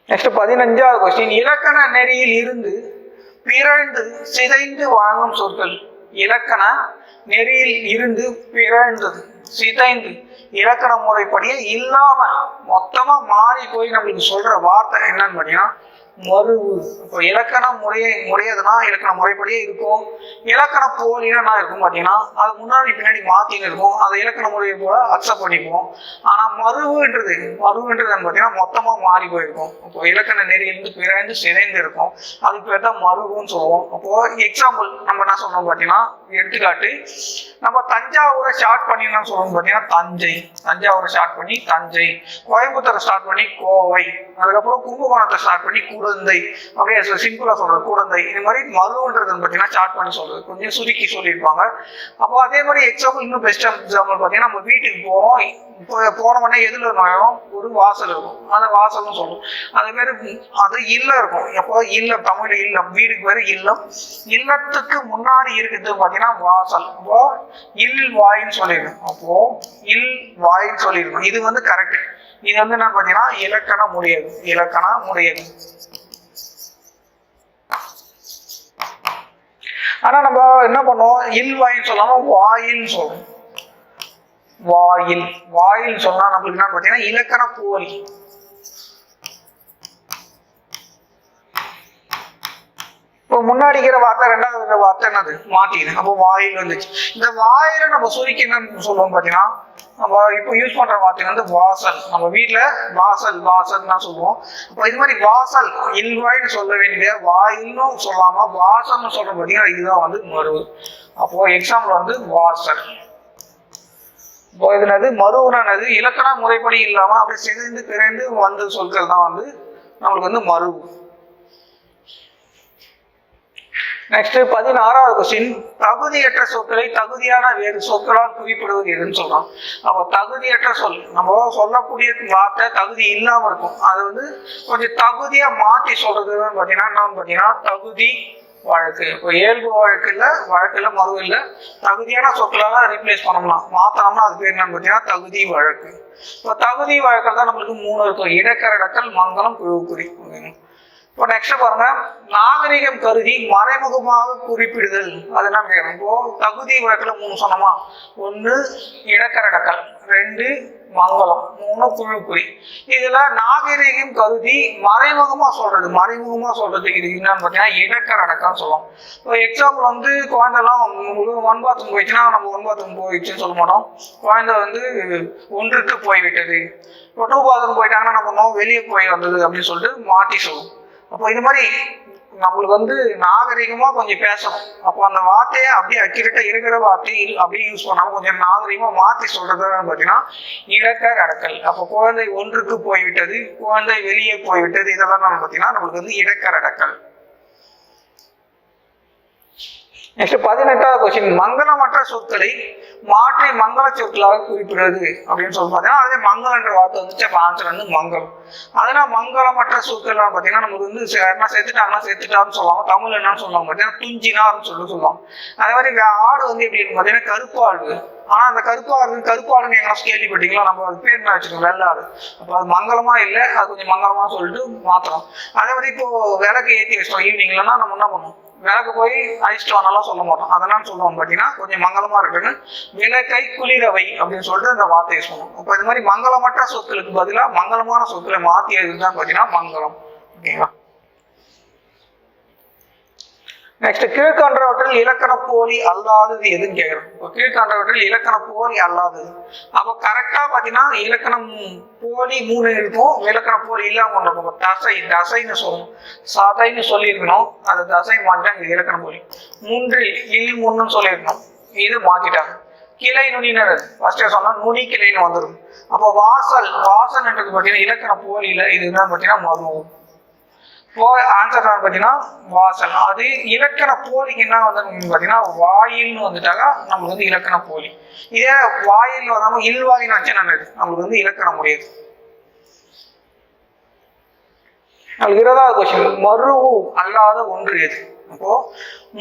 நெக்ஸ்ட் பதினஞ்சாவது கொஸ்டின் இலக்கண நெறியில் இருந்து பிறழ்ந்து சிதைந்து வாங்கும் சொற்கள். இலக்கண நெறியில் இருந்து பிறழ்ந்து சிதைந்து இலக்கண முறைப்படியே இல்லாம மொத்தமா மாறி போய் நம்மளுக்கு சொல்ற வார்த்தை என்னன்னு பார்த்தீங்கன்னா மருவு இப்போ இலக்கண முறையை முறையதுன்னா இலக்கண முறைப்படியே இருக்கும். இலக்கண போலினா என்ன இருக்கும் பார்த்தீங்கன்னா அது முன்னாடி பின்னாடி மாத்தின்னு இருக்கும். அதை இலக்கண முறையை போல அக்செப்ட் பண்ணிக்குவோம். ஆனால் மருவுன்றது மருவுன்றது பார்த்தீங்கன்னா மொத்தமாக மாறி போயிருக்கும். இப்போ இலக்கண நெறியிலிருந்து பிறந்து சிதைந்து இருக்கும். அதுக்கு பேர் தான் மருவுன்னு சொல்லுவோம். அப்போது எக்ஸாம்பிள் நம்ம என்ன சொல்றோம் பார்த்தீங்கன்னா எடுத்துக்காட்டு நம்ம தஞ்சாவூரை ஸ்டார்ட் பண்ணி என்ன சொல்றோம் பார்த்தீங்கன்னா தஞ்சை. தஞ்சாவூரை ஸ்டார்ட் பண்ணி தஞ்சை. கோயம்புத்தூரை ஸ்டார்ட் பண்ணி கோவை. அதுக்கப்புறம் கும்பகோணத்தை ஸ்டார்ட் பண்ணி குழந்தை அப்படியே சிம்பிளா சொல்றது குழந்தை இந்த மாதிரி மருன்றது பார்த்தீங்கன்னா ஸ்டார்ட் பண்ணி சொல்றது. கொஞ்சம் சுருக்கி சொல்லியிருப்பாங்க. அப்போ அதே மாதிரி எக்ஸாம்பிள் இன்னும் பெஸ்ட் எக்ஸாம்பிள் பார்த்தீங்கன்னா நம்ம வீட்டுக்கு போறோம். இப்போ போன உடனே எதுல நுழையும் ஒரு வாசல் இருக்கும். அந்த வாசல்னு சொல்றோம். அதே மாதிரி அது இல்லம் இருக்கும். எப்போ இல்லம். தமிழ் இல்லம். வீடுக்கு வேற இல்லம். இல்லத்துக்கு முன் முன்னாடி இருக்கிறது பார்த்தீங்கன்னா வாசல் அப்போ இல் வாயின்னு சொல்லியிருக்கோம் அப்போ இல் வாயின்னு சொல்லியிருக்கோம் இது வந்து கரெக்ட் இது வந்து என்ன பார்த்தீங்கன்னா இலக்கண முடியாது இலக்கண முடியாது ஆனா நம்ம என்ன பண்ணுவோம்? இல் வாயின்னு சொல்லாம வாயில்னு சொல்றோம். வாயில். வாயில் சொன்னா நம்மளுக்கு என்ன பார்த்தீங்கன்னா இலக்கண போலி இப்போ முன்னாடி இருக்கிற வார்த்தை ரெண்டாவது வார்த்தை என்னது? மாட்டிது அப்போ வாயில் வந்துச்சு. இந்த வாயில நம்ம சுருக்கி என்ன சொல்லுவோம் பார்த்தீங்கன்னா நம்ம இப்போ யூஸ் பண்ற வார்த்தை வந்து வாசல். நம்ம வீட்டில் வாசல் வாசல் தான் சொல்லுவோம். அப்போ இது மாதிரி வாசல் இல்வாய்னு சொல்ல வேண்டிய வாயில்னு சொல்லாம வாசல்னு சொல்ற பார்த்தீங்கன்னா இதுதான் வந்து மருவு அப்போ எக்ஸாம்பிள் வந்து வாசல். இப்போ இதுனது மருவுனது இலக்கண முறைப்படி இல்லாம அப்படி சிதைந்து பிறந்து வந்த சொற்கள் தான் வந்து நம்மளுக்கு வந்து மருவு நெக்ஸ்ட் பதினாறாவது கொஸ்டின் தகுதியற்ற சொற்களை தகுதியான வேறு சொற்களால் குறிப்பிடுவது எதுன்னு சொல்றோம். அப்போ தகுதியற்ற சொல் நம்ம சொல்லக்கூடிய வார்த்தை தகுதி இல்லாம இருக்கும். அது வந்து கொஞ்சம் தகுதியா மாற்றி சொல்றதுன்னு பாத்தீங்கன்னா என்னன்னு பாத்தீங்கன்னா தகுதி வழக்கு. இப்போ இயல்பு வழக்கு இல்லை வழக்கு மறு இல்லை தகுதியான சொற்களால ரீப்ளேஸ் பண்ணலாம். மாத்தணும்னா அது பேர் என்னன்னு பாத்தீங்கன்னா தகுதி வழக்கு. இப்போ தகுதி வழக்கில் தான் நம்மளுக்கு மூணு இருக்கும். இடக்கரடக்கல் மங்களம் குழுக்குறி ஓகேங்களா இப்போ நெக்ஸ்ட் பாருங்க. நாகரிகம் கருதி மறைமுகமாக குறிப்பிடுதல். அது என்ன கேட்கணும். இப்போ தகுதி வழக்கில் மூணு சொன்னோமா? ஒன்று இடக்கரடக்கல் ரெண்டு மங்களம் மூணு குழுக்குறி. இதில் நாகரிகம் கருதி மறைமுகமாக சொல்றது. மறைமுகமாக சொல்றது இது என்னன்னு பார்த்தீங்கன்னா இடக்கரடக்கம் சொல்லுவோம் இப்போ எக்ஸாம்பிள் வந்து குழந்தைலாம் ஒன் பாத்ரூம் போயிடுச்சுன்னா நம்ம ஒன் பாத்ரூம் போயிடுச்சுன்னு சொல்ல மாட்டோம். குழந்தை வந்து ஒன்றுக்கு போய்விட்டது. இப்போ டூ பாத்ரூம் போயிட்டாங்கன்னா நம்ம பண்ணுவோம் வெளியே போய் வந்தது அப்படின்னு சொல்லிட்டு மாட்டி சொல்லுவோம். அப்போ இது மாதிரி நம்மளுக்கு வந்து நாகரிகமா கொஞ்சம் பேசணும். அப்போ அந்த வார்த்தையை அப்படியே அக்யூரேட்டா இருக்கிற வார்த்தையை அப்படியே யூஸ் பண்ணாம கொஞ்சம் நாகரிகமா மாத்தி சொல்றதுன்னு பார்த்தீங்கன்னா இடக்கர் அடக்கல் அப்போ குழந்தை ஒன்றுக்கு போய்விட்டது குழந்தை வெளியே போய்விட்டது இதெல்லாம் நம்ம பார்த்தீங்கன்னா நம்மளுக்கு வந்து இடக்கர் அடக்கல் நெக்ஸ்ட் பதினெட்டாவது கொஸ்டின் மங்களமற்ற சொற்களை மாற்றி மங்கள சொற்களாக குறிப்பிடுறது அப்படின்னு சொல்லி பார்த்தீங்கன்னா அதே மங்களன்ற வார்த்தை வந்துச்சு. அப்போ ஆன்சர் வந்து மங்களம் அதெல்லாம் மங்களமற்ற சொற்கள்லாம் பார்த்தீங்கன்னா நமக்கு வந்து என்ன செத்துட்டாங்கன்னா செத்துட்டான்னு சொல்லுவாங்க. தமிழ் என்னன்னு சொல்லுவாங்க பார்த்தீங்கன்னா துஞ்சினார்னு சொல்லி சொல்லுவாங்க. அதே மாதிரி ஆடு வந்து எப்படி பார்த்தீங்கன்னா கருப்பாடு. ஆனா அந்த கருப்பாடு கருப்பாடுன்னு எங்கன்னா கேள்விப்பட்டீங்களா? நம்ம அது பேர் என்ன வச்சுக்கோங்க வெள்ளாடு. அப்போ அது மங்களமா இல்லை அது கொஞ்சம் மங்களமா சொல்லிட்டு மாற்றலாம் அதே மாதிரி இப்போ விளக்கு ஏற்றி வச்சிட்டோம் ஈவினிங்லன்னா நம்ம என்ன பண்ணுவோம் விளக்கு போய் அழிச்சிட்டு வரலாம் சொல்ல மாட்டோம். அதனால சொல்லுவோம் பார்த்தீங்கன்னா கொஞ்சம் மங்களமா இருக்குன்னு. விளக்கை குளிரவை அப்படின்னு சொல்லிட்டு அந்த வார்த்தையை சொல்லுவோம் அப்போ இந்த மாதிரி மங்களமற்ற சொற்களுக்கு பதிலாக மங்களமான சொற்களை மாற்றி எழுதுதான் பார்த்தீங்கன்னா மங்களம். ஓகேங்களா? நெக்ஸ்ட் கீழ்கண்டவற்றில் இலக்கண போலி அல்லாதது எதுன்னு கேட்குறோம் இப்போ கீழ்கண்டவற்றில் இலக்கண போலி அல்லாதது. அப்போ கரெக்டாக பார்த்தீங்கன்னா இலக்கணம் போலி மூணு இருக்கும். இலக்கண போலி இல்லாமல் ஒன்று இருக்கும். தசை தசைன்னு சொல்லணும் சதைன்னு சொல்லியிருக்கணும். அது தசை மாட்டாங்க இலக்கண போலி மூன்றில் இல் முன்னு சொல்லியிருக்கணும். இது மாற்றிட்டாங்க கிளை நுனினர் ஃபர்ஸ்டே சொன்னால் நுனி கிளைன்னு வந்துடும் அப்போ வாசல் வாசல்ன்றது பார்த்தீங்கன்னா இலக்கண போலியில் இது பார்த்தீங்கன்னா மருவம் இப்போ ஆன்சர் பார்த்தீங்கன்னா வாசல். அது இலக்கண போலிக்கு என்ன வந்து பார்த்தீங்கன்னா வாயில்னு வந்துட்டாக்கா நம்மளுக்கு வந்து இலக்கண போலி. இதே வாயில் வராம இல்வாயின்னு வச்சு நல்லது. நம்மளுக்கு வந்து இலக்கணம் முடியாது. நம்மளுக்கு இருபதாவது கொஸ்டின் மருவு அல்லாத ஒன்று எது? அப்போ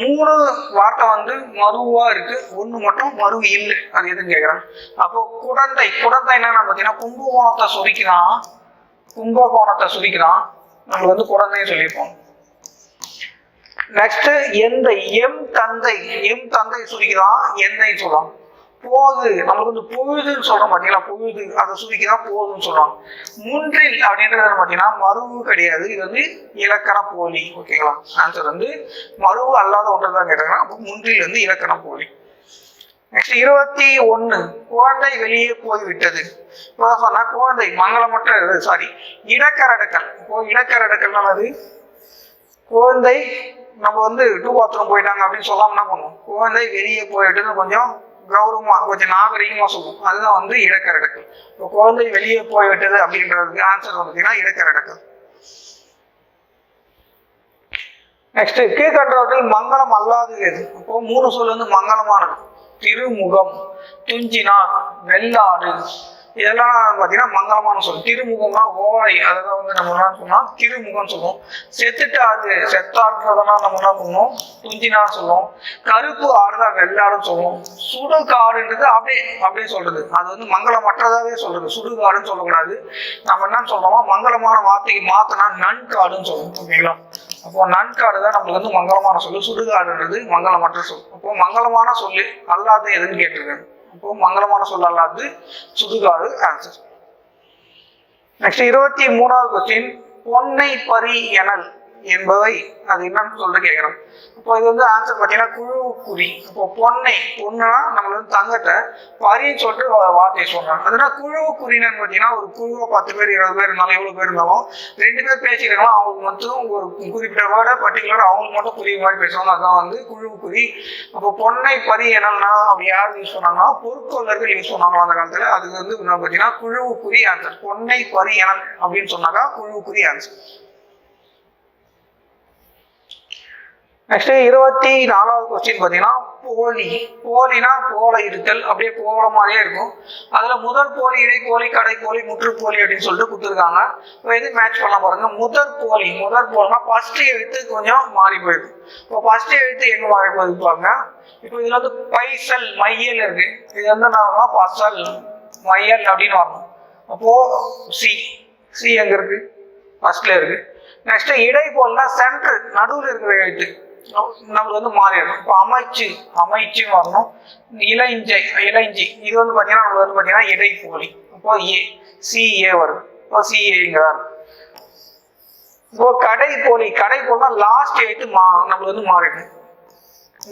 மூணு வார்த்தை வந்து மருவா இருக்கு. ஒண்ணு மட்டும் மரு இல்லை. அது எதுன்னு கேக்குறேன்? அப்போ குடந்தை. குடந்தை என்னன்னா பார்த்தீங்கன்னா கும்பகோணத்தை சுரிக்கிறான் கும்பகோணத்தை சுரிக்கிறான் நம்மளுக்கு வந்து குழந்தைன்னு சொல்லியிருப்போம் நெக்ஸ்ட் எந்த எம் தந்தை எம் தந்தை சுருக்கிதான் எந்தை சொல்லலாம் போது நம்மளுக்கு வந்து பொழுதுன்னு சொல்றோம் பார்த்தீங்களா பொழுது அதை சுருக்கிதான் போதுன்னு சொல்றோம் முன்றில் அப்படின்றது பார்த்தீங்கன்னா மருவு கிடையாது. இது வந்து இலக்கண போலி ஓகேங்களா? ஆன்சர் வந்து மருவு அல்லாத ஒன்று தான் கேட்டாங்கன்னா அப்போ முன்றில் வந்து இலக்கண போலி. நெக்ஸ்ட் இருபத்தி ஒன்று குழந்தை வெளியே போய்விட்டது. இப்போ சொன்னா குழந்தை மங்களமற்ற சாரி இடக்கரடுக்கல் இப்போ இடக்கரடுக்கல் அது குழந்தை நம்ம வந்து டூ பாத்ரூம் போயிட்டாங்க அப்படின்னு சொல்லாம என்ன பண்ணுவோம்? குழந்தை வெளியே போயிட்டுன்னு கொஞ்சம் கௌரவமா கொஞ்சம் நாகரிகமா சொல்லுவோம். அதுதான் வந்து இடக்கரடக்கல் இப்போ குழந்தை வெளியே போய்விட்டது அப்படின்றதுக்கு ஆன்சர் பார்த்தீங்கன்னா இடக்கரடக்கல் நெக்ஸ்ட் கீழ்கண்டவற்றில் மங்களம் அல்லாதது எது? அப்போ மூணு சொல் வந்து மங்களமானது. திருமுகம் துஞ்சினான் வெள்ளாடு. இதெல்லாம் பார்த்தீங்கன்னா மங்களமான சொல். திருமுகம்னா ஓலை. அதெல்லாம் வந்து நம்ம என்ன சொன்னால் திருமுகம்னு சொல்லுவோம் செத்துட்டு ஆடு செத்தாடுறதெல்லாம் நம்ம என்ன பண்ணுவோம் துஞ்சினார் சொல்லுவோம் கருப்பு ஆடுதா வெள்ளாடுன்னு சொல்லுவோம் சுடுகாடுன்றது அப்படியே அப்படியே சொல்றது. அது வந்து மங்களமற்றதாவே சொல்றது. சுடுகாடுன்னு சொல்லக்கூடாது. நம்ம என்ன சொல்றோமோ மங்களமான வார்த்தைக்கு மாத்தினா நன்காடுன்னு சொல்லுவோம் ஓகேங்களா? அப்போ நன்காடு தான் நம்மளுக்கு வந்து மங்களமான சொல்லு. சுடுகாடுன்றது மங்களமற்ற சொல். அப்போ மங்களமான சொல்லு அல்லாத எதுன்னு கேட்டிருக்காங்க அப்போ மங்களமான சொல் அல்லாது சுதுகாது ஆன்சர் நெக்ஸ்ட் இருபத்தி மூணாவது கொஸ்டின் பொன்னை பரி எனல். என்பவை அது என்னன்னு சொல்லிட்டு கேட்குறோம். இப்போ இது வந்து ஆன்சர் பார்த்தீங்கன்னா குழு குறி இப்போ பொன்னை பொண்ணுனா நம்மளை வந்து தங்கத்தை பரின்னு சொல்லிட்டு வார்த்தையை சொல்றாங்க அதனால குழு குறின்னு பார்த்தீங்கன்னா ஒரு குழுவை பத்து பேர் இருபது பேர் இருந்தாலும் எவ்வளோ பேர் இருந்தாலும் ரெண்டு பேர் பேசிக்கிறாங்களோ அவங்களுக்கு மட்டும் ஒரு குறிப்பிட்ட வேர்டை பர்டிகுலர் அவங்களுக்கு மட்டும் புரியுற மாதிரி பேசுவாங்க. அதான் வந்து குழு குறி அப்போ பொன்னை பரி என்னன்னா அப்படி யார் யூஸ் பண்ணாங்கன்னா பொற்கொள்ளர்கள் யூஸ் பண்ணாங்களா அந்த காலத்தில். அது வந்து என்ன பார்த்தீங்கன்னா குழு குறி ஆன்சர் பொன்னை பரி என அப்படின்னு சொன்னாக்கா குழு குறி ஆன்சர் நெக்ஸ்ட் இருபத்தி நாலாவது கொஸ்டின் பார்த்தீங்கன்னா போலி. போலினா போல இருத்தல். அப்படியே போல மாதிரியே இருக்கும். அதுல முதல் போலி இடைப்போலி முற்று முற்றுப்போலி அப்படின்னு சொல்லிட்டு கொடுத்துருக்காங்க. இப்போ எது மேட்ச் பண்ண பாருங்க. முதற் போலி. முதற் போலினா ஃபர்ஸ்ட் எழுத்து கொஞ்சம் மாறி போயிருக்கும் இப்போ ஃபர்ஸ்ட் எழுத்து எங்க மாறி போயிருக்கு பாருங்க. இப்போ இதுல வந்து பைசல் மையல் இருக்கு. இது வந்து என்ன பசல் மையல் அப்படின்னு வரணும் அப்போ சி சி எங்க இருக்கு? ஃபர்ஸ்ட்ல இருக்கு. நெக்ஸ்ட் இடைப்போல்னா சென்டர் நடுவில் இருக்கிற எழுத்து. நம்மளுக்கு வந்து மாறிடும் இப்போ அமைச்சு அமைச்சுன்னு வரணும். இளைஞ்சை இளைஞ்சி இது வந்து பார்த்தீங்கன்னா நம்மளுக்கு வந்து பார்த்தீங்கன்னா இடைப்போலி அப்போ ஏ சிஏ வரும். இப்போ சிஏங்கிறார் இப்போ கடை போலி கடை போலனா லாஸ்ட் எழுத்து மா நம்மளுக்கு வந்து மாறிடும்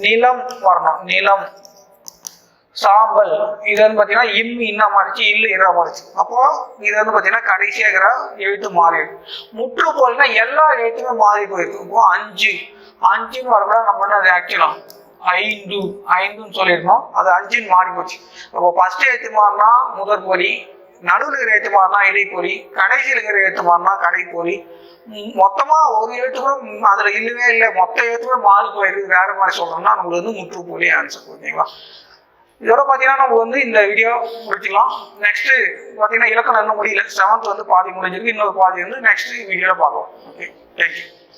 நிலம் வரணும். நிலம். சாம்பல். இது வந்து பார்த்தீங்கன்னா இம் இன்ன மாறிச்சு இல்லு இரா மாறிச்சு. அப்போ இது வந்து பார்த்தீங்கன்னா கடைசியாக இருக்கிற எழுத்து மாறிடும். முற்று எல்லா எழுத்துமே மாறி போயிருக்கும் இப்போ அஞ்சு. அஞ்சுன்னு வரக்கூட நம்ம வந்து அதை ஆக்சுவலாம் ஐந்து ஐந்துன்னு சொல்லியிருந்தோம். அது அஞ்சுன்னு மாறி போச்சு அப்போ ஃபர்ஸ்ட் எழுத்து மாறினா முதற் நடுவில் இருக்கிற எழுத்து மாறினா இடைப்பொலி கடைசியில் இருக்கிற எழுத்து மாறினா கடைப்பொலி மொத்தமா ஒரு எழுத்து கூட அதுல இல்லவே இல்லை. மொத்த எழுத்துமே மாறி போயிருக்கு வேற மாதிரி சொல்றோம்னா நம்மளுக்கு வந்து முற்றுப்போலி ஆன்சர் ஓகேங்களா இதோட பார்த்தீங்கன்னா நம்ம வந்து இந்த வீடியோ முடிச்சுக்கலாம். நெக்ஸ்ட் பார்த்தீங்கன்னா இலக்கணம் இன்னும் முடியல. செவன்த் வந்து பாதி முடிஞ்சிருக்கு. இன்னொரு பாதி வந்து நெக்ஸ்ட் வீடியோவில் பார்க்கலாம். Okay thank you